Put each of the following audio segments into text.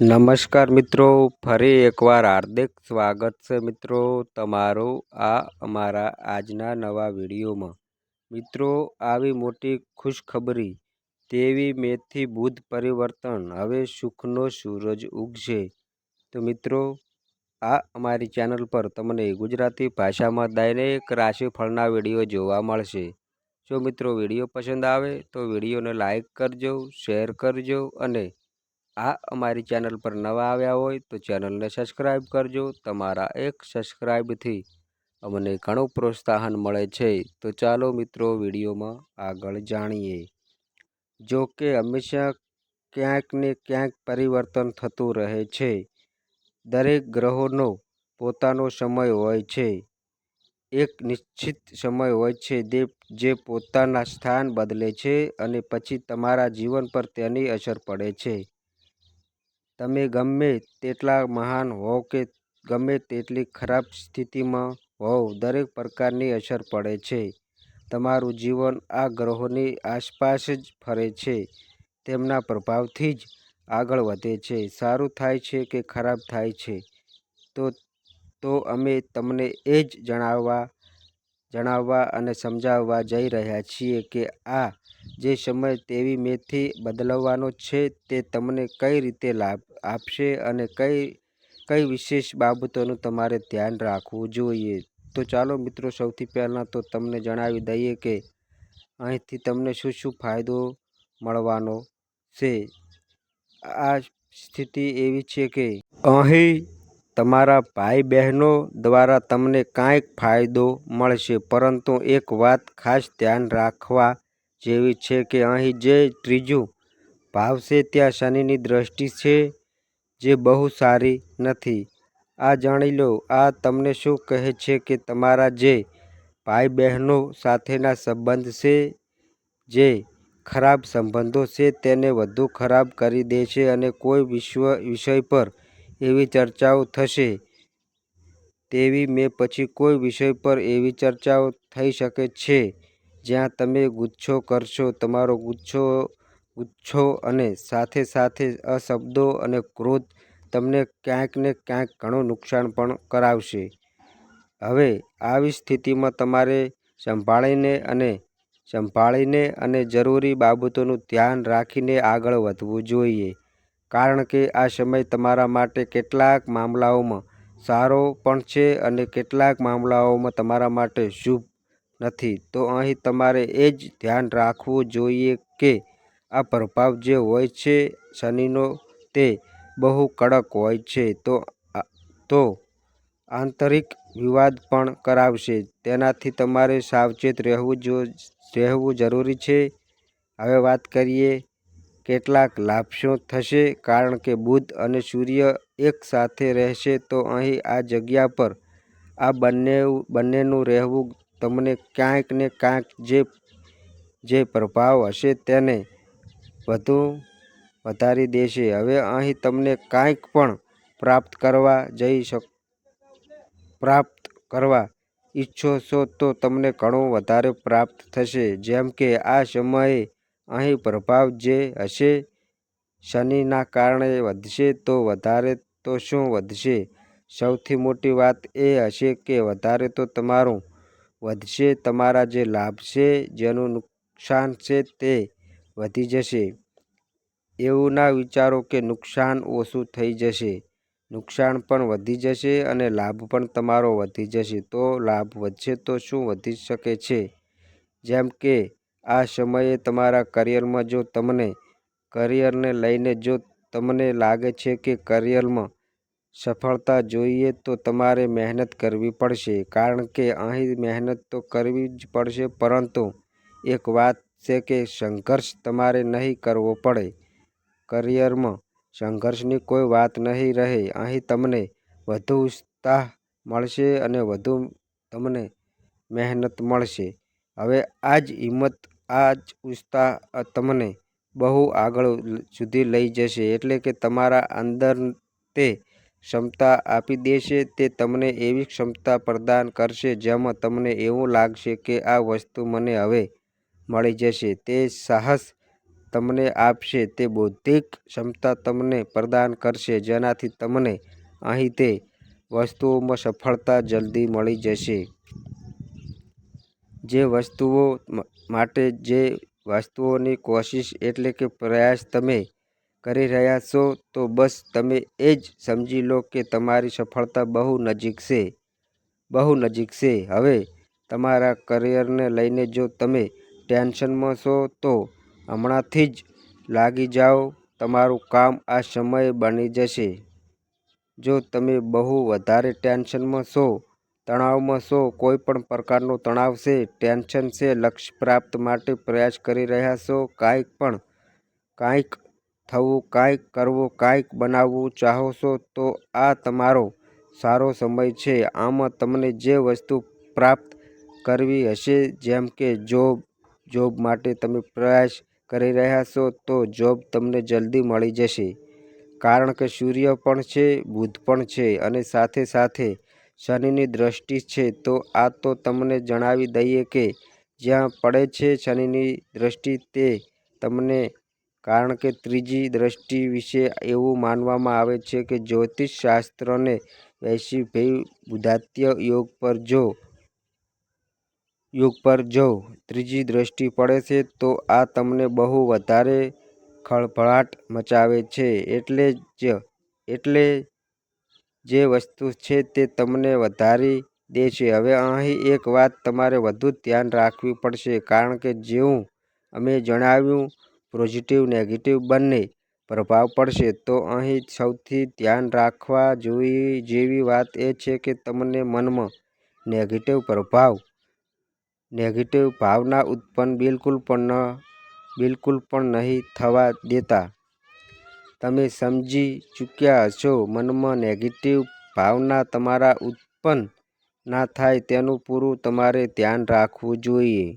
નમસ્કાર મિત્રો, ફરી એકવાર હાર્દિક સ્વાગત છે મિત્રો તમારું આ અમારા આજના નવા વિડીયોમાં. મિત્રો, આવી મોટી ખુશખબરી તેવી મેથી બુધ પરિવર્તન હવે સુખનો સૂરજ ઉગશે. તો મિત્રો, આ અમારી ચેનલ પર તમને ગુજરાતી ભાષામાં દૈનિક રાશિફળના વીડિયો જોવા મળશે. જો મિત્રો વીડિયો પસંદ આવે તો વિડીયોને લાઇક કરજો, શેર કરજો અને આ અમારી ચેનલ પર નવા આવ્યા હોય તો ચેનલને સબસ્ક્રાઈબ કરજો. તમારા એક સબસ્ક્રાઈબથી અમને ઘણું પ્રોત્સાહન મળે છે. તો ચાલો મિત્રો વિડીયોમાં આગળ જાણીએ. જો કે હંમેશા ક્યાંક ને ક્યાંક પરિવર્તન થતું રહે છે. દરેક ગ્રહોનો પોતાનો સમય હોય છે. એક નિશ્ચિત સમય હોય છે જે જે પોતાના સ્થાન બદલે છે અને પછી તમારા જીવન પર તેની અસર પડે છે. તમે ગમે તેટલા મહાન હોવ કે ગમે તેટલી ખરાબ સ્થિતિમાં હોવ, દરેક પ્રકારની અસર પડે છે. તમારું જીવન આ ગ્રહોની આસપાસ જ ફરે છે, તેમના પ્રભાવથી જ આગળ વધે છે. સારું થાય છે કે ખરાબ થાય છે? તો તો અમે તમને એ જ જણાવવા જણાવવા અને સમજાવવા જઈ રહ્યા છીએ કે આ જે સમય તેવી મેથી બદલવાનો છે તે તમને કઈ રીતે લાભ આપશે અને કઈ કઈ વિશેષ બાબતોનું તમારે ધ્યાન રાખવું જોઈએ? તો ચાલો મિત્રો, સૌથી પહેલાં તો તમને જણાવી દઈએ કે અહીંથી તમને શું શું ફાયદો મળવાનો છે? આ સ્થિતિ એવી છે કે અહીં તમારા ભાઈ બહેનો દ્વારા તમને કાંઈક ફાયદો મળશે, પરંતુ એક વાત ખાસ ધ્યાન રાખવા જેવી છે કે અહીં જે ત્રીજું ભાવ છે, ત્યાં શનિની દ્રષ્ટિ છે જે બહુ સારી નથી. આ જાણી લો, આ તમને શું કહે છે કે તમારા જે ભાઈ બહેનો સાથેના સંબંધ છે, જે ખરાબ સંબંધો છે, તેને વધુ ખરાબ કરી દેશે અને કોઈ વિશ્વ, વિષય પર એવી ચર્ચાઓ થશે, તેવી મેં પછી કોઈ વિષય પર એવી ચર્ચાઓ થઈ શકે છે, જ્યાં તમે ગુચ્છો કરશો, તમારો ગુસ્સો ગુસ્સો અને સાથે સાથે અશબ્દો અને ક્રોધ તમને ક્યાંક ને ક્યાંક ઘણું નુકસાન પણ કરાવશે. હવે આવી સ્થિતિમાં તમારે સંભાળીને અને સંભાળીને અને જરૂરી બાબતોનું ધ્યાન રાખીને આગળ વધવું જોઈએ. કારણ કે આ સમય તમારા માટે કેટલાક મામલાઓમાં સારો પણ છે અને કેટલાક મામલાઓમાં તમારા માટે શુભ નથી. તો અહીં તમારે એ જ ધ્યાન રાખવું જોઈએ કે આ પ્રભાવ જે હોય છે શનિનો તે બહુ કડક હોય છે, તો તો આંતરિક વિવાદ પણ કરાવશે. તેનાથી તમારે સાવચેત રહેવું જો, રહેવું જરૂરી છે. હવે વાત કરીએ કેટલાક લાભ શું થશે, કારણ કે બુધ અને સૂર્ય એક સાથે રહેશે, તો અહીં આ જગ્યા પર આ બંને, બંનેનું રહેવું તમને ક્યાંક ને ક્યાંક જે જે પ્રભાવ હશે તેને વધુ વધારી દેશે. હવે અહીં તમને કાંઈક પણ પ્રાપ્ત કરવા જઈ શક, પ્રાપ્ત કરવા ઈચ્છો છો તો તમને ઘણું વધારે પ્રાપ્ત થશે. જેમ કે આ સમયે અહીં પ્રભાવ જે હશે, શનિના કારણે વધશે તો વધારે તો શું વધશે? સૌથી મોટી વાત એ હશે કે વધારે તો તમારું વધશે, તમારા જે લાભ છે, જેનું નુકસાન છે તે વધી જશે. એવું ના વિચારો કે નુકસાન ઓછું થઈ જશે. નુકસાન પણ વધી જશે અને લાભ પણ તમારો વધી જશે. તો લાભ વધશે તો શું વધી શકે છે? જેમ કે, આ સમયે તમારા કરિયરમાં જો તમને, કરિયરને લઈને જો તમને લાગે છે કે કરિયરમાં સફળતા જોઈએ તો તમારે મહેનત કરવી પડશે. કારણ કે અહીં મહેનત તો કરવી જ પડશે, પરંતુ એક વાત છે કે સંઘર્ષ તમારે નહીં કરવો પડે. કરિયરમાં સંઘર્ષની કોઈ વાત નહીં રહે. અહીં તમને વધુ ઉત્સાહ મળશે અને વધુ તમને મહેનત મળશે. હવે આ જ હિંમત આ જ ઉત્સાહ તમને બહુ આગળ સુધી લઈ જશે એટલે કે તમારા અંદર તે ક્ષમતા આપી દેશે, તે તમને એવી ક્ષમતા પ્રદાન કરશે જેમાં તમને એવું લાગશે કે આ વસ્તુ મને હવે મળી જશે તે સાહસ તમને આપશે તે બૌદ્ધિક ક્ષમતા તમને પ્રદાન કરશે, જેનાથી તમને અહીં તે વસ્તુઓમાં સફળતા જલ્દી મળી જશે. જે વસ્તુઓ માટે જે વસ્તુઓની કોશિશ એટલે કે પ્રયાસ તમે કરી રહ્યા છો, તો બસ તમે એ જ સમજી લો કે તમારી સફળતા બહુ નજીક છે. બહુ નજીક છે. હવે તમારા કરિયરને લઈને જો તમે ટેન્શનમાં છો તો હમણાંથી જ લાગી જાઓ તમારું કામ આ સમયે બની જશે. જો તમે બહુ વધારે ટેન્શનમાં છો, તણાવમાં છો, કોઈ પણ પ્રકારનો તણાવ છે, ટેન્શન છે, લક્ષ્ય પ્રાપ્ત માટે પ્રયાસ કરી રહ્યા છો, કાંઈક પણ કાંઈક થવું, કાંઈક કરવું, કાંઈક બનાવવું ચાહો છો તો આ તમારો સારો સમય છે. આમાં તમને જે વસ્તુ પ્રાપ્ત કરવી હશે જેમ કે જોબ, જોબ માટે તમે પ્રયાસ કરી રહ્યા છો તો જોબ તમને જલ્દી મળી જશે. કારણ કે સૂર્ય પણ છે, બુધ પણ છે અને સાથે સાથે શનિની દ્રષ્ટિ છે તો આ તો તમને જણાવી દઈએ કે જ્યાં પડે છે શનિની દ્રષ્ટિ તે તમને કારણ કે ત્રીજી દ્રષ્ટિ વિશે એવું માનવામાં આવે છે કે જ્યોતિષ શાસ્ત્રને વૈશી ભય બુધાત્ય યોગ પર જો યોગ પર જો ત્રીજી દ્રષ્ટિ પડે છે તો આ તમને બહુ વધારે ખળભળાટ મચાવે છે. એટલે જ એટલે જે વસ્તુ છે તે તમને વધારી દે છે. હવે અહીં એક વાત તમારે વધુ ધ્યાન રાખવી પડશે કારણ કે જેવું અમે જણાવ્યું પોઝિટિવ નેગેટિવ બંને પ્રભાવ પડશે તો અહીં સૌથી ધ્યાન રાખવા જેવી વાત એ છે કે તમને મનમાં નેગેટિવ પ્રભાવ, નેગેટિવ ભાવના ઉત્પન્ન બિલકુલ પણ ન, બિલકુલ પણ નહીં થવા દેતા. તમે સમજી ચૂક્યા હશો, મનમાં નેગેટિવ ભાવના તમારા ઉત્પન્ન ના થાય તેનું પૂરું તમારે ધ્યાન રાખવું જોઈએ.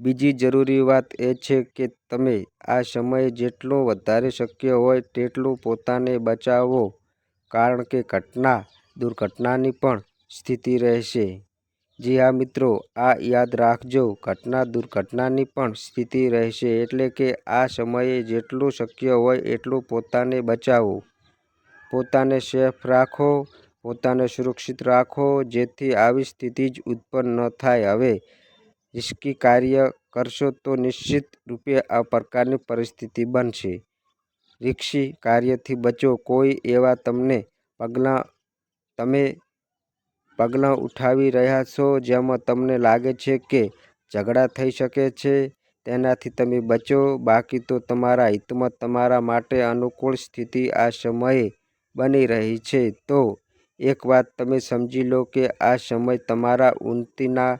બીજી જરૂરી વાત એ છે કે તમે આ સમયે જેટલું વધારે શક્ય હોય તેટલું પોતાને બચાવો, કારણ કે ઘટના દુર્ઘટનાની પણ સ્થિતિ રહેશે. જી હા મિત્રો, આ યાદ રાખજો ઘટના દુર્ઘટનાની પણ સ્થિતિ રહેશે એટલે કે આ સમયે જેટલું શક્ય હોય એટલું પોતાને બચાવો. પોતાને સેફ રાખો, પોતાને સુરક્ષિત રાખો જેથી આવી સ્થિતિ જ ઉત્પન્ન ન થાય. હવે રિસ્કી કાર્ય કરશો તો નિશ્ચિત રૂપે આ પ્રકારની પરિસ્થિતિ બનશે. રિક્ષી કાર્યથી બચો કોઈ એવા તમને પગલાં તમે પગલાં ઉઠાવી રહ્યા છો જેમાં તમને લાગે છે કે ઝઘડા થઈ શકે છે, તેનાથી તમે બચો. બાકી તો તમારા હિતમાં તમારા માટે અનુકૂળ સ્થિતિ આ સમયે બની રહી છે. તો એક વાત તમે સમજી લો કે આ સમય તમારા ઉન્નતિના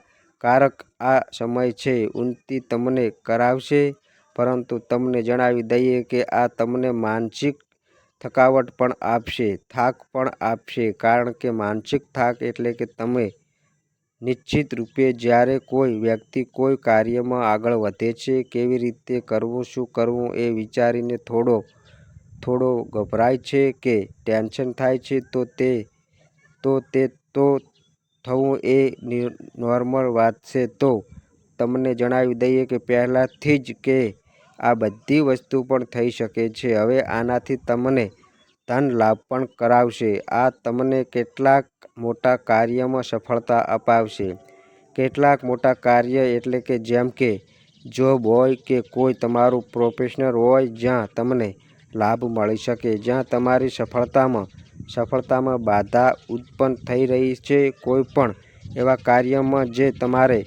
કારક આ સમય છે. ઉન્નતિ તમને કરાવશે પરંતુ તમને જણાવી દઈએ કે આ તમને માનસિક થકાવટ પણ આપશે, થાક પણ આપશે કારણ કે માનસિક થાક એટલે કે તમે નિશ્ચિત રૂપે જ્યારે કોઈ વ્યક્તિ કોઈ કાર્યમાં આગળ વધે છે, કેવી રીતે કરવું, શું કરવું એ વિચારીને થોડો થોડો ગભરાય છે કે ટેન્શન થાય છે તો તે તો તે તો થવું એ નોર્મલ વાત છે. તો તમને જણાવી દઈએ કે પહેલાંથી જ કે આ બધી વસ્તુ પણ થઈ શકે છે. હવે આનાથી તમને ધન લાભ પણ કરાવશે. આ તમને કેટલાક મોટા કાર્યમાં સફળતા અપાવશે. કેટલાક મોટા કાર્ય એટલે કે જેમ કે જોબ હોય કે કોઈ તમારું પ્રોફેશનલ હોય જ્યાં તમને લાભ મળી શકે, જ્યાં તમારી સફળતામાં સફળતામાં બાધા ઉત્પન્ન થઈ રહી છે. કોઈ પણ એવા કાર્યમાં જે તમારે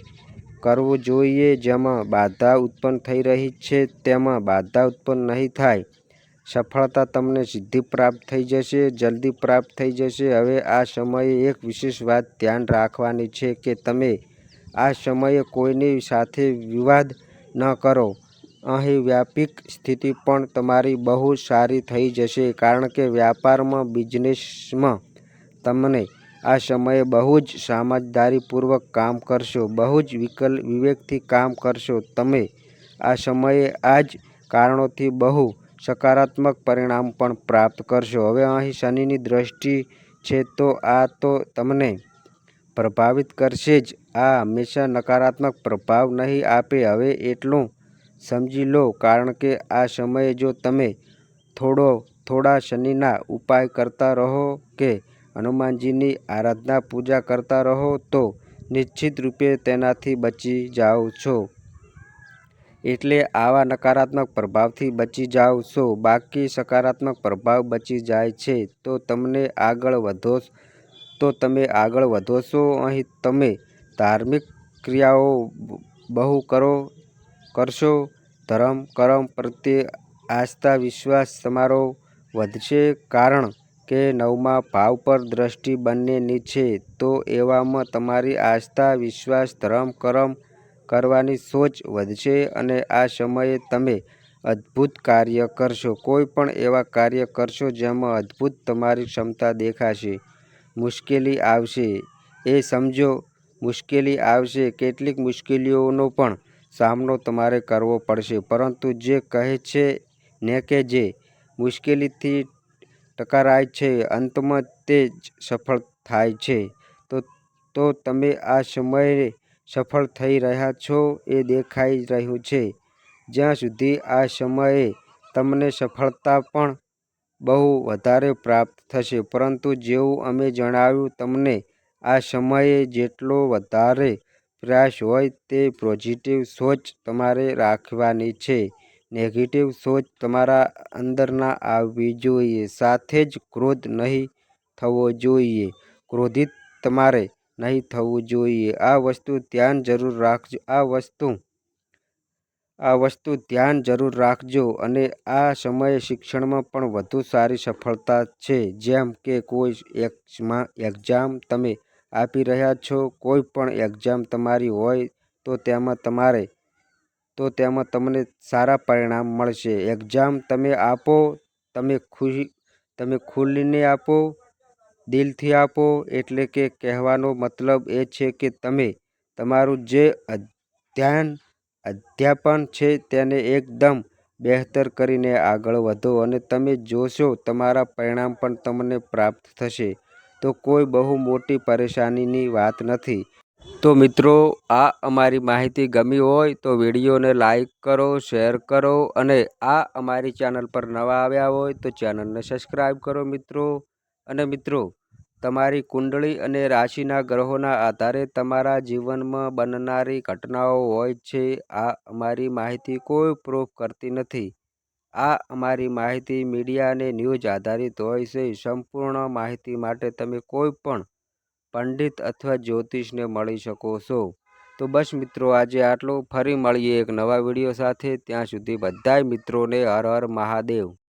કરવું જોઈએ જેમાં બાધા ઉત્પન્ન થઈ રહી છે તેમાં બાધા ઉત્પન્ન નહીં થાય. સફળતા તમને સિદ્ધિ પ્રાપ્ત થઈ જશે, જલ્દી પ્રાપ્ત થઈ જશે. હવે આ સમયે એક વિશેષ વાત ધ્યાન રાખવાની છે કે તમે આ સમયે કોઈની સાથે વિવાદ ન કરો. અહીં વ્યાપિક સ્થિતિ પણ તમારી બહુ સારી થઈ જશે કારણ કે વ્યાપારમાં, બિઝનેસમાં તમને આ સમયે બહુ જ સમજદારીપૂર્વક કામ કરશો, બહુ જ વિવેકથી કામ કરશો. તમે આ સમયે આ જ કારણોથી બહુ સકારાત્મક પરિણામ પણ પ્રાપ્ત કરશો. હવે અહીં શનિની દ્રષ્ટિ છે તો આ તો તમને પ્રભાવિત કરશે જ. આ હંમેશા નકારાત્મક પ્રભાવ નહીં આપે. હવે એટલું સમજી લો કારણ કે આ સમયે જો તમે થોડો થોડા શનિના ઉપાય કરતા રહો કે હનુમાનજીની આરાધના પૂજા કરતા રહો તો નિશ્ચિત રૂપે તેનાથી બચી જાઓ છો. એટલે આવા નકારાત્મક પ્રભાવથી બચી જાઓ છો. બાકી સકારાત્મક પ્રભાવ બચી જાય છે તો તમને આગળ વધો તો તમે આગળ વધો છો. અહીં તમે ધાર્મિક ક્રિયાઓ બહુ કરો, કરશો. ધર્મ, કર્મ પ્રત્યે આસ્થા, વિશ્વાસ તમારો વધશે કારણ કે નવમા ભાવ પર દ્રષ્ટિ બંનેની છે. તો એવામાં તમારી આસ્થા, વિશ્વાસ, ધર્મ, કર્મ કરવાની સોચ વધશે અને આ સમયે તમે અદ્ભુત કાર્ય કરશો. કોઈ પણ એવા કાર્ય કરશો જેમાં અદ્ભુત તમારી ક્ષમતા દેખાશે. મુશ્કેલી આવશે એ સમજો, મુશ્કેલી આવશે કેટલીક મુશ્કેલીઓનો પણ સામનો તમારે કરવો પડશે પરંતુ જે કહે છે ને કે જે મુશ્કેલીથી ટકરાય છે, અંતમાં તે જ સફળ થાય છે. તો તો તમે આ સમયે સફળ થઈ રહ્યા છો એ દેખાઈ રહ્યું છે. જ્યાં સુધી આ સમયે તમને સફળતા પણ બહુ વધારે પ્રાપ્ત થશે, પરંતુ જેવું અમે જણાવ્યું તમને, આ સમયે જેટલો વધારે પ્રયાસ હોય તે પોઝિટિવ સોચ તમારે રાખવાની છે. નેગેટિવ સોચ તમારા અંદર ના આવવી જોઈએ. સાથે જ ક્રોધ નહીં થવો જોઈએ. ક્રોધિત તમારે નહીં થવું જોઈએ. આ વસ્તુ ધ્યાન જરૂર રાખજો આ વસ્તુ આ વસ્તુ ધ્યાન જરૂર રાખજો અને આ સમયે શિક્ષણમાં પણ વધુ સારી સફળતા છે. જેમ કે કોઈ એક્ઝામ તમે આપી રહ્યા છો, કોઈ પણ એક્ઝામ તમારી હોય તો તેમાં તમારે તો તેમાં તમને સારા પરિણામ મળશે. એક્ઝામ તમે આપો, તમે ખુશી, તમે ખુલીને આપો, દિલથી આપો એટલે કે કહેવાનો મતલબ એ છે કે તમે, તમારું જે અધ્યયન અધ્યાપન છે તેને એકદમ બહેતર કરીને આગળ વધો અને તમે જોશો તમારા પરિણામ પણ તમને પ્રાપ્ત થશે. તો કોઈ બહુ મોટી પરેશાનીની વાત નથી. તો મિત્રો, આ અમારી માહિતી ગમી હોય તો વિડીયોને લાઈક કરો, શેર કરો અને આ અમારી ચેનલ પર નવા આવ્યા હોય તો ચેનલને સબસ્ક્રાઈબ કરો મિત્રો અને મિત્રો, તમારી કુંડળી અને રાશિના ગ્રહોના આધારે તમારા જીવનમાં બનનારી ઘટનાઓ હોય છે. આ અમારી માહિતી કોઈ પ્રૂફ કરતી નથી. આ અમારી માહિતી મીડિયા અને ન્યૂઝ આધારિત હોય છે. સંપૂર્ણ માહિતી માટે તમે કોઈ પણ પંડિત અથવા જ્યોતિષને મળી શકો છો. તો બસ મિત્રો, આજે આટલું. ફરી મળીએ એક નવા વીડિયો સાથે. ત્યાં સુધી બધાય મિત્રોને હર હર મહાદેવ.